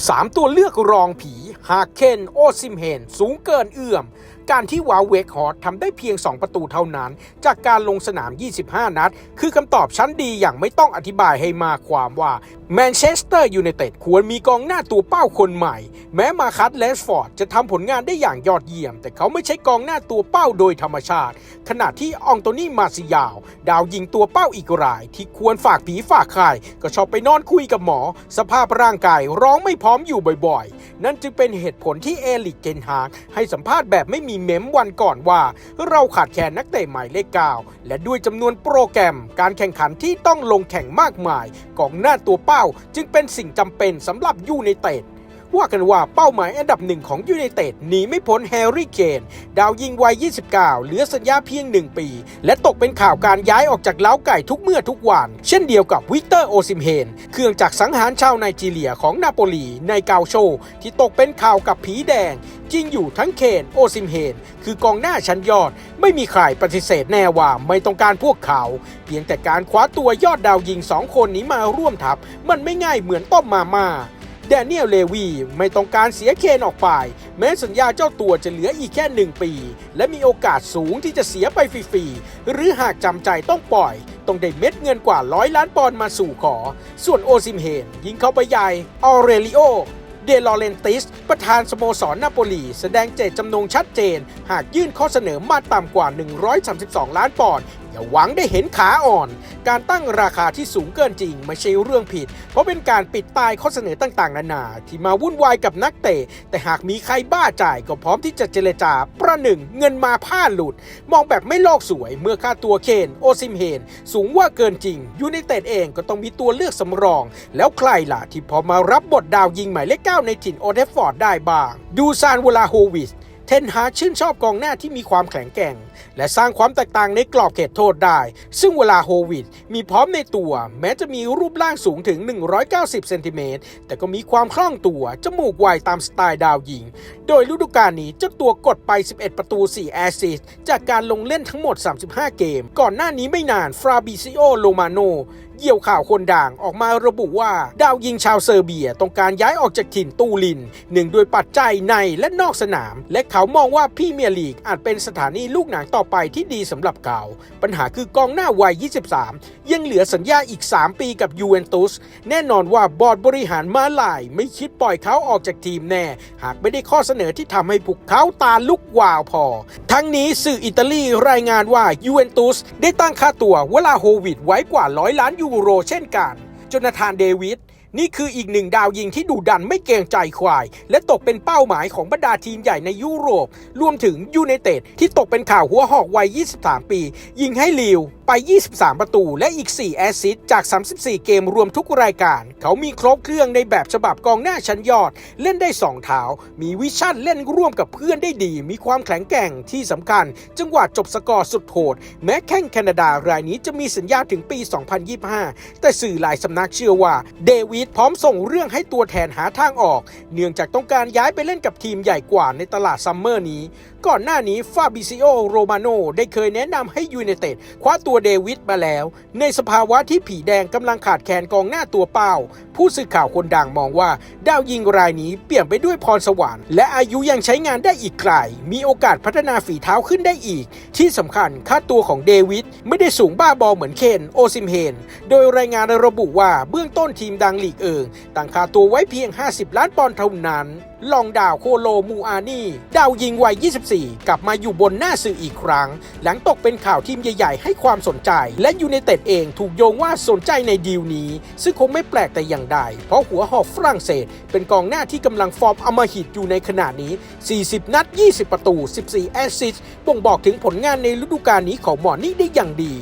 3 ตัวเลือกรองผี หากเคนโอซิมเฮนสูงเกินเอื้อม การที่วาเวกฮอร์ทำได้เพียง 2 ประตูเท่านั้น จากการลงสนาม 25 นัด คือคำตอบชั้นดีอย่างไม่ต้องอธิบายให้มาความว่าแมนเชสเตอร์ยูไนเต็ดควรมีกองหน้าตัวเป้าคนใหม่ แม้มาคัตเลสฟอร์ดจะทำผลงานได้อย่างยอดเยี่ยม แต่เขาไม่ใช่กองหน้าตัวเป้าโดยธรรมชาติ ขณะที่อองโตนี่มาซิยาว ดาวยิงตัวเป้าอีกราย ที่ควรฝากผีฝากไข่ก็ชอบไปนอนคุยกับหมอ สภาพร่างกายร้องไม่พร้อมอยู่บ่อยๆ นั่นจึงเป็นเหตุผลที่เอลิกเกนฮากให้สัมภาษณ์แบบไม่มีเม้มวันก่อนว่า เราขาดแคลนนักเตะใหม่เลขเก้าและด้วยจำนวนโปรแกรมการแข่งขันที่ต้องลงแข่งมากมายกองหน้าตัวเป้าจึงเป็นสิ่งจำเป็นสำหรับยูไนเต็ด ว่ากันว่าเป้าหมายอันดับหนึ่งของยูไนเต็ดหนีไม่พ้นแฮร์รี่เคนดาวยิงวัย 29 เหลือสัญญาเพียง 1 ปี และตกเป็นข่าวการย้ายออกจากเล้าไก่ทุกเมื่อทุกวัน เช่นเดียวกับวิกเตอร์โอซิมเฮน เครื่องจากสังหารชาวไนจีเรียของนาโปลีในกาโช ที่ตกเป็นข่าวกับผีแดง จริงอยู่ทั้งเคนโอซิมเฮน คือกองหน้าชั้นยอด ไม่มีใครปฏิเสธแน่ว่าไม่ต้องการพวกเขา เพียงแต่การคว้าตัวยอดดาวยิงสองคนนี้มาร่วมทัพ มันไม่ง่ายเหมือนต้มมาม่า แดเนียลเลวีไม่ต้องการเสียเคนออกไป แม้สัญญาเจ้าตัวจะเหลืออีกแค่หนึ่งปี และมีโอกาสสูงที่จะเสียไปฟรีๆ หรือหากจำใจต้องปล่อย ต้องได้เม็ดเงินกว่าร้อยล้านปอนด์มาสู่ขอ ส่วนโอซิมเฮนยิงเข้าไปใหญ่ออเรลิโอเดลอเรนติส ประธานสโมสรนาโปลี แสดงเจตจำนงชัดเจน หากยื่นข้อเสนอมาต่ำกว่า 132 ล้านปอนด์ อย่าหวังได้เห็นขาอ่อน การตั้งราคาที่สูงเกินจริง ไม่ใช่เรื่องผิด เพราะเป็นการปิดตายข้อเสนอต่างๆ นานา ที่มาวุ่นวายกับนักเตะ แต่หากมีใครบ้าจ่ายก็พร้อมที่จะเจรจา ประหนึ่งเงินมาผ้าหลุด มองแบบไม่โลกสวย เมื่อค่าตัวเคนโอซิมเฮน สูงว่าเกินจริงยูไนเต็ดเองก็ต้องมีตัวเลือกสำรอง แล้วใครล่ะที่พอมารับบทดาวยิงหมายเลขเก้าในถิ่นโอเทฟฟอร์ดได้บ้าง ดูซานวลาโฮวิส เทนฮาชื่นชอบกองหน้าที่มีความแข็งแกร่ง และสร้างความแตกต่างในกรอบเขตโทษได้ ซึ่งเวลาโฮวิดมีพร้อมในตัว แม้จะมีรูปร่างสูงถึง 190 เซนติเมตร แต่ก็มีความคล่องตัว จมูกไวตามสไตล์ดาวยิง โดยฤดูกาลนี้เจ้าตัวกดไป 11 ประตู 4 แอสซิสจากการลงเล่นทั้งหมด 35 เกม ก่อนหน้านี้ไม่นานฟราบิซิโอโลมาโน เกี่ยวข่าวคนด่างออกมาระบุว่า ดาวยิงชาวเซอร์เบียต้องการย้ายออกจากถิ่นตูลิน หนึ่งด้วยปัจจัยในและนอกสนาม และเขามองว่าพรี่เมียร์ลีกอาจเป็นสถานีลูกหนังต่อไปที่ดีสำหรับเขา ปัญหาคือกองหน้าวัย 23 ยังเหลือสัญญาอีก 3 ปีกับยูเวนตุสแน่นอนว่าบอร์ดบริหารมาลาย ไม่คิดปล่อยเขาออกจากทีมแน่ หากไม่ได้ข้อเสนอที่ทำให้พวกเขาตาลุกวาวพอ ทั้งนี้สื่ออิตาลีรายงานว่ายูเวนตุสได้ตั้งค่าตัวเวลาโฮวิดไว้กว่าร้อยล้านยููโรเช่นกันจนาธานเดวิดนี่คืออีกหนึ่งดาวยิงที่ดุดันไม่เกรงใจควาย และตกเป็นเป้าหมายของบรรดาทีมใหญ่ในยุโรป รวมถึงยูไนเต็ดที่ตกเป็นข่าวหัวหอกวัย 23 ปี ยิงให้ลิวไป 23 ประตู และอีก 4 แอสซิสจาก 34 เกมรวมทุกรายการ เขามีครบเครื่องในแบบฉบับกองหน้าชั้นยอด เล่นได้ 2 เท้า มีวิชั่นเล่นร่วมกับเพื่อนได้ดี มีความแข็งแกร่งที่สำคัญ จังหวะจบสกอร์สุดโหด แม้แข้งแคนาดารายนี้จะมีสัญญาถึงปี 2025 แต่สื่อหลายสำนักเชื่อว่า เดวิดพร้อมส่งเรื่องให้ตัวแทนหาทางออก เนื่องจากต้องการย้ายไปเล่นกับทีมใหญ่กว่าในตลาดซัมเมอร์นี้ ก่อนหน้านี้ฟาบิซิโอโรมาโนได้เคยแนะนำให้ยูไนเต็ดคว้าตัวเดวิดมาแล้ว ในสภาวะที่ผีแดงกำลังขาดแคลนกองหน้าตัวเป้า ผู้สื่อข่าวคนดังมองว่า ดาวยิงรายนี้เปี่ยมไปด้วยพรสวรรค์และอายุยังใช้งานได้อีกไกล มีโอกาสพัฒนาฝีเท้าขึ้นได้อีก ที่สำคัญค่าตัวของเดวิดไม่ได้สูงบ้าบอเหมือนเคนโอซิมเฮน โดยรายงานระบุว่าเบื้องต้นทีมดังลีกเอิงตั้งค่าตัวไว้เพียง 50 ล้านปอนด์เท่านั้น ลองดาวโคโลมูอานี่ดาวยิงวัย 24 กลับมาอยู่บนหน้าสื่ออีกครั้ง หลังตกเป็นข่าวทีมใหญ่ๆ ให้ความสนใจ และยูไนเต็ดเองถูกโยงว่าสนใจในดีลนี้ ซึ่งคงไม่แปลกแต่อย่างใด เพราะหัวหอกฝรั่งเศส เป็นกองหน้าที่กำลังฟอร์มอมหิตอยู่ในขณะนี้ 40 นัด 20 ประตู 14 แอสซิสต์บ่งบอกถึงผลงานในฤดูกาลนี้ของหมอนี่ได้อย่างดี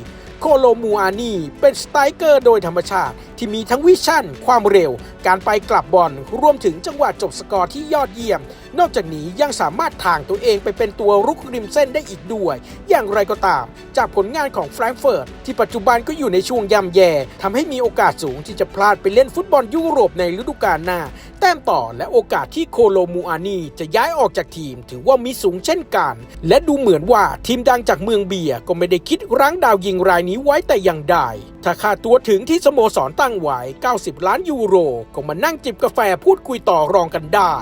โคโลมูอานีเป็นสไตรเกอร์โดยธรรมชาติที่มีทั้งวิชั่น ความเร็วการไปกลับบอลรวมถึงจังหวะจบสกอร์ที่ยอดเยี่ยม นอกจากนี้ยังสามารถทางตัวเองไปเป็นตัวรุกริมเส้นได้อีกด้วย อย่างไรก็ตาม จากผลงานของแฟรงก์เฟิร์ตที่ปัจจุบันก็อยู่ในช่วงย่ำแย่ทำให้มีโอกาสสูงที่จะพลาดไปเล่นฟุตบอลยุโรปในฤดูกาลหน้า แต้มต่อและโอกาสที่โคโลมูอานีจะย้ายออกจากทีม ถือว่ามีสูงเช่นกัน และดูเหมือนว่าทีมดังจากเมืองเบียก็ไม่ได้คิดรั้งดาวยิงรายนี้ไว้แต่อย่างใด ถ้าค่าตัวถึงที่สโมสรตั้งไว้ 90 ล้านยูโร ก็มานั่งจิบกาแฟพูดคุยต่อรองกันได้